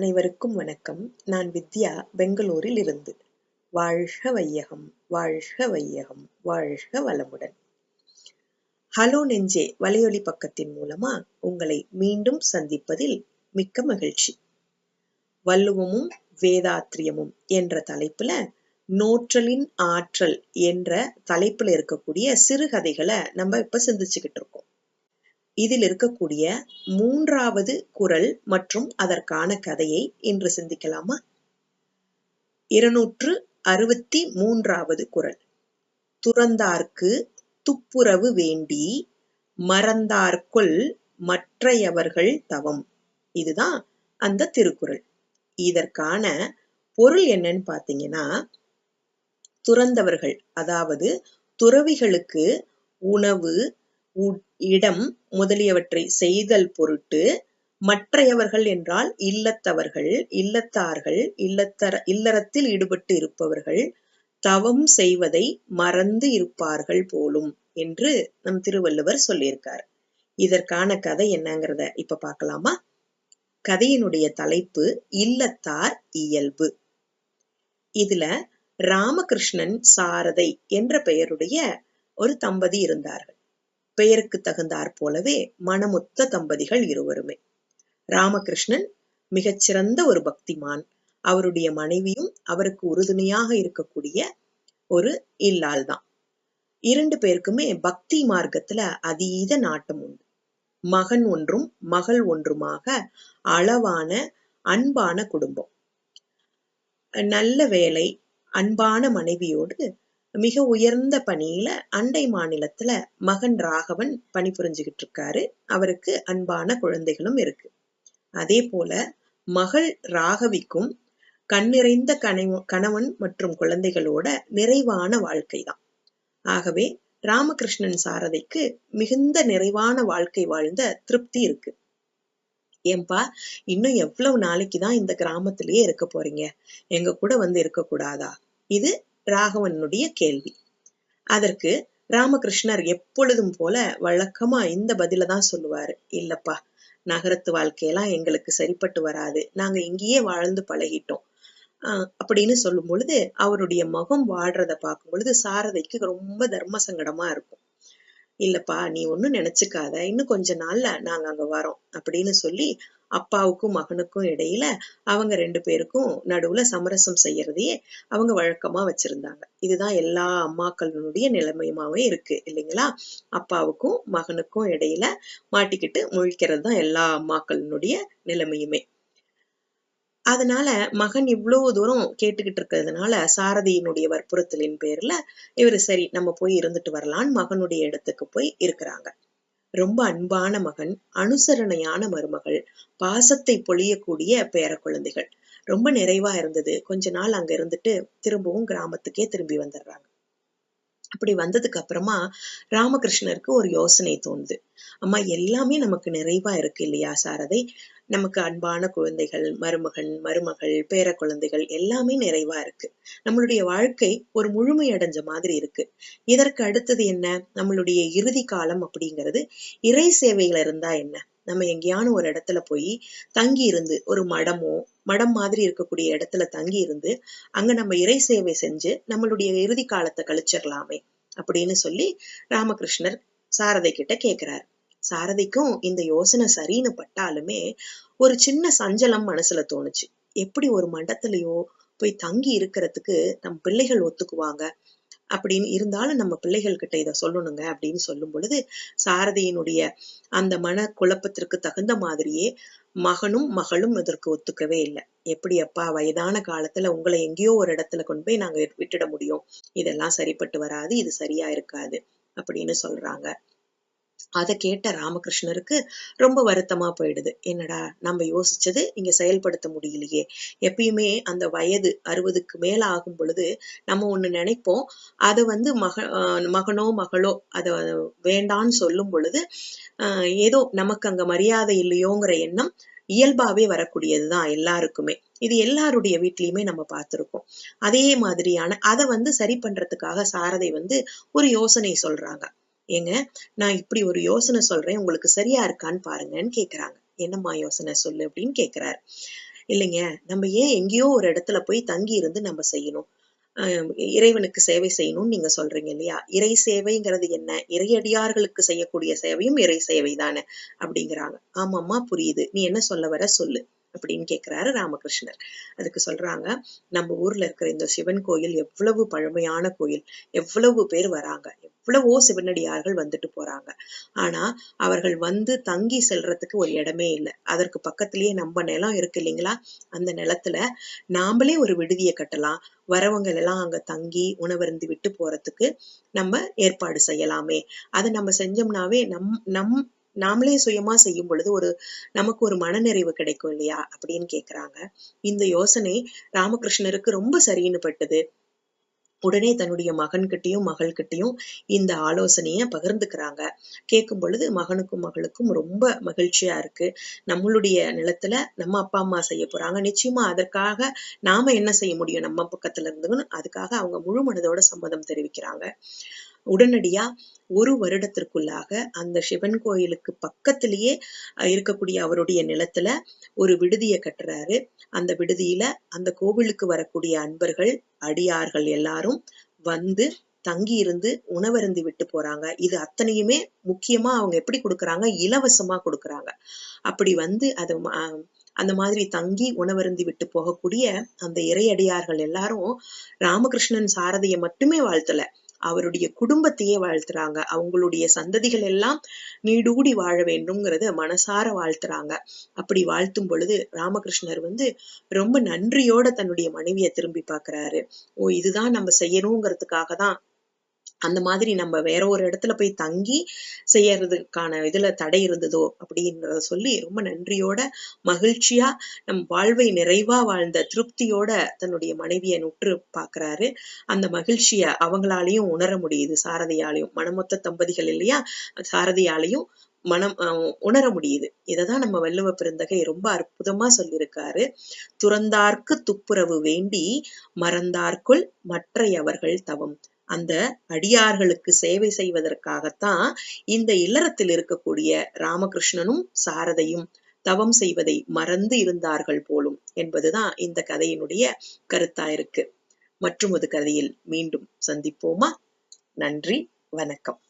அனைவருக்கும் வணக்கம். நான் வித்யா பெங்களூரில் இருந்து. வாழ்க வையகம் வாழ்க வையகம் வாழ்க வளமுடன். ஹலோ நெஞ்சே வலையொலி பக்கத்தின் மூலமா உங்களை மீண்டும் சந்திப்பதில் மிக்க மகிழ்ச்சி. வள்ளுவமும் வேதாத்திரியமும் என்ற தலைப்புல நோற்றலின் ஆற்றல் என்ற தலைப்புல இருக்கக்கூடிய சிறுகதைகளை நம்ம இப்ப சிந்திச்சுக்கிட்டு இருக்கோம். இதில் இருக்கக்கூடிய மூன்றாவது குரல் மற்றும் அதற்கான கதையை இன்று சிந்திக்கலாமா? இருநூற்று அறுபத்தி மூன்றாவது குரல். துறந்தார்க்கு துப்புரவு வேண்டி மறந்தார்க்குள் மற்றையவர்கள் தவம். இதுதான் அந்த திருக்குறள். இதற்கான பொருள் என்னன்னு பாத்தீங்கன்னா துறந்தவர்கள் அதாவது துறவிகளுக்கு உணவு இடம் முதலியவற்றை செய்தல் பொருட்டு மற்றையவர்கள் என்றால் இல்லத்தவர்கள் இல்லத்தார்கள் இல்லத்தர இல்லறத்தில் ஈடுபட்டு இருப்பவர்கள் தவம் செய்வதை மறந்து இருப்பார்கள் போலும் என்று நம் திருவள்ளுவர் சொல்லியிருக்கார். இதற்கான கதை என்னங்கிறத இப்ப பார்க்கலாமா? கதையினுடைய தலைப்பு இல்லத்தார் இயல்பு. இதுல ராமகிருஷ்ணன் சாரதை என்ற பெயருடைய ஒரு தம்பதி இருந்தார்கள். பெயருக்கு தகுந்தாற் போலவே மனமுத்த தம்பதிகள் இருவருமே. ராமகிருஷ்ணன் மிகச்சிறந்த ஒரு பக்திமான். அவருடைய மனைவியும் அவருக்கு உறுதுணையாக இருக்கக்கூடிய ஒரு இல்லால் தான். இரண்டு பேருக்குமே பக்தி மார்க்கத்துல அதீத நாட்டம் உண்டு. மகன் ஒன்றும் மகள் ஒன்றுமாக அளவான அன்பான குடும்பம். நல்ல வேலை அன்பான மனைவியோடு மிக உயர்ந்த பணியில அண்டை மாநிலத்துல மகன் ராகவன் பணிபுரிஞ்சுகிட்டு இருக்காரு. அவருக்கு அன்பான குழந்தைகளும் இருக்கு. அதே போல மகள் ராகவிக்கும் கண்ணிறைந்த கணவன் மற்றும் குழந்தைகளோட நிறைவான வாழ்க்கை தான். ஆகவே ராமகிருஷ்ணன் சாரதைக்கு மிகுந்த நிறைவான வாழ்க்கை வாழ்ந்த திருப்தி இருக்கு. ஏன்பா இன்னும் எவ்வளவு நாளைக்கு தான் இந்த கிராமத்திலேயே இருக்க போறீங்க? எங்க கூட வந்து இருக்க கூடாதா இது ராகவனுடைய கேள்வி. அதற்கு ராமகிருஷ்ணர் எப்பொழுதும் போல வழக்கமா இந்த பதில தான் சொல்லுவாரு. இல்லப்பா நகரத்து வாழ்க்கையெல்லாம் எங்களுக்கு சரிப்பட்டு வராது. நாங்க இங்கேயே வாழ்ந்து பழகிட்டோம். அப்படின்னு சொல்லும் பொழுது அவருடைய முகம் வாடுறத பார்க்கும் பொழுது சாரதைக்கு ரொம்ப தர்ம சங்கடமா இருக்கும். இல்லப்பா நீ ஒன்னும் நினைச்சுக்காத. இன்னும் கொஞ்ச நாள்ல நாங்க அங்க வரோம் அப்படின்னு சொல்லி அப்பாவுக்கும் மகனுக்கும் இடையில அவங்க ரெண்டு பேருக்கும் நடுவுல சமரசம் செய்யறதையே அவங்க வழக்கமா வச்சிருந்தாங்க. இதுதான் எல்லா அம்மாக்களினுடைய நிலைமையுமாவே இருக்கு இல்லைங்களா? அப்பாவுக்கும் மகனுக்கும் இடையில மாட்டிக்கிட்டு முழிக்கிறது தான் எல்லா அம்மாக்களினுடைய நிலைமையுமே. அதனால மகன் இவ்வளவு தூரம் கேட்டுக்கிட்டு இருக்கிறதுனால சாரதியினுடைய வற்புறுத்தலின் பேர்ல இவரு சரி நம்ம போய் இருந்துட்டு வரலான்னு மகனுடைய இடத்துக்கு போய் இருக்கிறாங்க. ரொம்ப அன்பான மகன் அனுசரணையான மருமகள் பாசத்தை பொழியக்கூடிய பேர குழந்தைகள் ரொம்ப நிறைவா இருந்தது. கொஞ்ச நாள் அங்க இருந்துட்டு திரும்பவும் கிராமத்துக்கே திரும்பி வந்துடுறாங்க. அப்படி வந்ததுக்கு அப்புறமா ராமகிருஷ்ணருக்கு ஒரு யோசனை தோணுது. அம்மா எல்லாமே நமக்கு நிறைவா இருக்கு இல்லையா சாரதை? நமக்கு அன்பான குழந்தைகள் மருமகன் மருமகள் பேர குழந்தைகள் எல்லாமே நிறைவா இருக்கு. நம்மளுடைய வாழ்க்கை ஒரு முழுமை அடைஞ்ச மாதிரி இருக்கு. இதற்கு அடுத்தது என்ன? நம்மளுடைய இறுதி காலம் அப்படிங்கிறது இறை சேவையில இருந்தா என்ன? நம்ம எங்கேயான ஒரு இடத்துல போய் தங்கி இருந்து ஒரு மடமோ மடம் மாதிரி இருக்கக்கூடிய இடத்துல தங்கி இருந்து அங்க நம்ம இறை சேவை செஞ்சு நம்மளுடைய இறுதி காலத்தை கழிச்சிடலாமே அப்படின்னு சொல்லி ராமகிருஷ்ணர் சாரதை கிட்ட கேக்குறாரு. சாரதிக்கும் இந்த யோசனை சரின்னு பட்டாலுமே ஒரு சின்ன சஞ்சலம் மனசுல தோணுச்சு. எப்படி ஒரு மண்டத்திலயோ போய் தங்கி இருக்கிறதுக்கு நம் பிள்ளைகள் ஒத்துக்குவாங்க? அப்படின்னு இருந்தாலும் நம்ம பிள்ளைகள் கிட்ட இதை சொல்லணுங்க அப்படின்னு சொல்லும் பொழுது சாரதியினுடைய அந்த மன குழப்பத்திற்கு தகுந்த மாதிரியே மகனும் மகளும் இதற்கு ஒத்துக்கவே இல்லை. எப்படி அப்பா வயதான காலத்துல உங்களை எங்கேயோ ஒரு இடத்துல கொண்டு போய் நாங்க விட்டுட முடியும். இதெல்லாம் சரிப்பட்டு வராது இது சரியா இருக்காது அப்படின்னு சொல்றாங்க. அதை கேட்ட ராமகிருஷ்ணருக்கு ரொம்ப வருத்தமா போயிடுது. என்னடா நம்ம யோசிச்சது இங்க செயல்படுத்த முடியலையே. எப்பயுமே அந்த வயது அறுபதுக்கு மேல ஆகும் பொழுது நம்ம ஒண்ணு நினைப்போம். அதை வந்து மக மகனோ மகளோ அதை வேண்டான்னு சொல்லும் பொழுது ஆஹ் ஏதோ நமக்கு அங்க மரியாதை இல்லையோங்கிற எண்ணம் இயல்பாவே வரக்கூடியதுதான் எல்லாருக்குமே. இது எல்லாருடைய வீட்லயுமே நம்ம பார்த்திருக்கோம். அதே மாதிரியான அதை வந்து சரி பண்றதுக்காக சாரதை வந்து ஒரு யோசனை சொல்றாங்க. ஏங்க நான் இப்படி ஒரு யோசனை சொல்றேன் உங்களுக்கு சரியா இருக்கான்னு பாருங்கன்னு கேக்குறாங்க. என்னம்மா யோசனை சொல்லு அப்படின்னு கேக்குறாரு. இல்லைங்க நம்ம ஏன் எங்கேயோ ஒரு இடத்துல போய் தங்கி இருந்து நம்ம செய்யணும்? ஆஹ் இறைவனுக்கு சேவை செய்யணும்னு நீங்க சொல்றீங்க இல்லையா? இறை சேவைங்கிறது என்ன? இறையடியார்களுக்கு செய்யக்கூடிய சேவையும் இறை சேவை தானே? அப்படிங்கிறாங்க. ஆமாம்மா புரியுது. நீ என்ன சொல்ல வர சொல்லு. அப்படின்னு கேக்குறாரு ராமகிருஷ்ணர். அதுக்கு சொல்றாங்க நம்ம ஊர்ல இருக்கிற இந்த சிவன் கோயில் எவ்வளவு பழமையான கோயில் எவ்வளவு பேர் வராங்க எவ்வளவோ சிவனடியார்கள் வந்துட்டு போறாங்க. ஆனா அவர்கள் வந்து தங்கி செல்றதுக்கு ஒரு இடமே இல்லை. அதற்கு பக்கத்திலேயே நம்ம நிலம் இருக்கு இல்லைங்களா? அந்த நிலத்துல நாமளே ஒரு விடுதியை கட்டலாம். வரவங்க எல்லாம் அங்க தங்கி உணவருந்து விட்டு போறதுக்கு நம்ம ஏற்பாடு செய்யலாமே. அதை நம்ம செஞ்சோம்னாவே நம் நம் நாமளே சுயமா செய்யும் பொழுது ஒரு நமக்கு ஒரு மனநிறைவு கிடைக்கும் இல்லையா? அப்படின்னு கேக்குறாங்க. இந்த யோசனை ராமகிருஷ்ணருக்கு ரொம்ப சரின்னு பட்டது. உடனே தன்னுடைய மகன்கிட்டயும் மகள்கிட்டயும் இந்த ஆலோசனையை பகிர்ந்துக்கிறாங்க. கேட்கும் பொழுது மகனுக்கும் மகளுக்கும் ரொம்ப மகிழ்ச்சியா இருக்கு. நம்மளுடைய நிலத்துல நம்ம அப்பா அம்மா செய்ய போறாங்க. நிச்சயமா அதற்காக நாம என்ன செய்ய முடியும்? நம்ம பக்கத்துல இருந்துன்னு அதுக்காக அவங்க முழு மனதோட சம்மதம் தெரிவிக்கிறாங்க. உடனடியா ஒரு வருடத்திற்குள்ளாக அந்த சிவன் கோயிலுக்கு பக்கத்திலேயே இருக்கக்கூடிய அவருடைய நிலத்துல ஒரு விடுதியை கட்டுறாரு. அந்த விடுதியில அந்த கோவிலுக்கு வரக்கூடிய அன்பர்கள் அடியார்கள் எல்லாரும் வந்து தங்கி இருந்து உணவருந்தி விட்டு போறாங்க. இது அத்தனையுமே முக்கியமா அவங்க எப்படி கொடுக்குறாங்க? இலவசமா கொடுக்குறாங்க. அப்படி வந்து அது அந்த மாதிரி தங்கி உணவருந்தி விட்டு போகக்கூடிய அந்த இறையடியார்கள் எல்லாரும் ராமகிருஷ்ணன் சாரதியை மட்டுமே வாழ்த்தல. அவருடைய குடும்பத்தையே வாழ்த்துறாங்க. அவங்களுடைய சந்ததிகள் எல்லாம் நீடூடி வாழ வேண்டும்ங்கிறத மனசார வாழ்த்துறாங்க. அப்படி வாழ்த்தும் பொழுது ராமகிருஷ்ணர் வந்து ரொம்ப நன்றியோட தன்னுடைய மனைவியை திரும்பி பார்க்கிறாரு. ஓ இதுதான் நம்ம செய்யணுங்கிறதுக்காக தான் அந்த மாதிரி நம்ம வேற ஒரு இடத்துல போய் தங்கி செய்யறதுக்கான இதுல தடை இருந்ததோ அப்படின்றத சொல்லி ரொம்ப நன்றியோட மகிழ்ச்சியா நம் வாழ்வை நிறைவா வாழ்ந்த திருப்தியோட தன்னுடைய மனைவியை நுற்று பாக்குறாரு அந்த மகிழ்ச்சிய அவங்களாலையும் உணர முடியுது சாரதியாலையும். மனமொத்த தம்பதிகள் இல்லையா? சாரதியாலையும் மனம் உணர முடியுது. இததான் நம்ம வள்ளுவ பெருந்தகை ரொம்ப அற்புதமா சொல்லியிருக்காரு. துறந்தார்க்கு துப்புரவு வேண்டி மறந்தார்க்குள் மற்றையவர்கள் தவம். அந்த அடியார்களுக்கு சேவை செய்வதற்காகத்தான் இந்த இல்லறத்தில் இருக்கக்கூடிய ராமகிருஷ்ணனும் சாரதையும் தவம் செய்வதை மறந்து இருந்தார்கள் போலும் என்பதுதான் இந்த கதையினுடைய கருத்தா இருக்கு. மற்றும் ஒரு கதையில் மீண்டும் சந்திப்போமா? நன்றி வணக்கம்.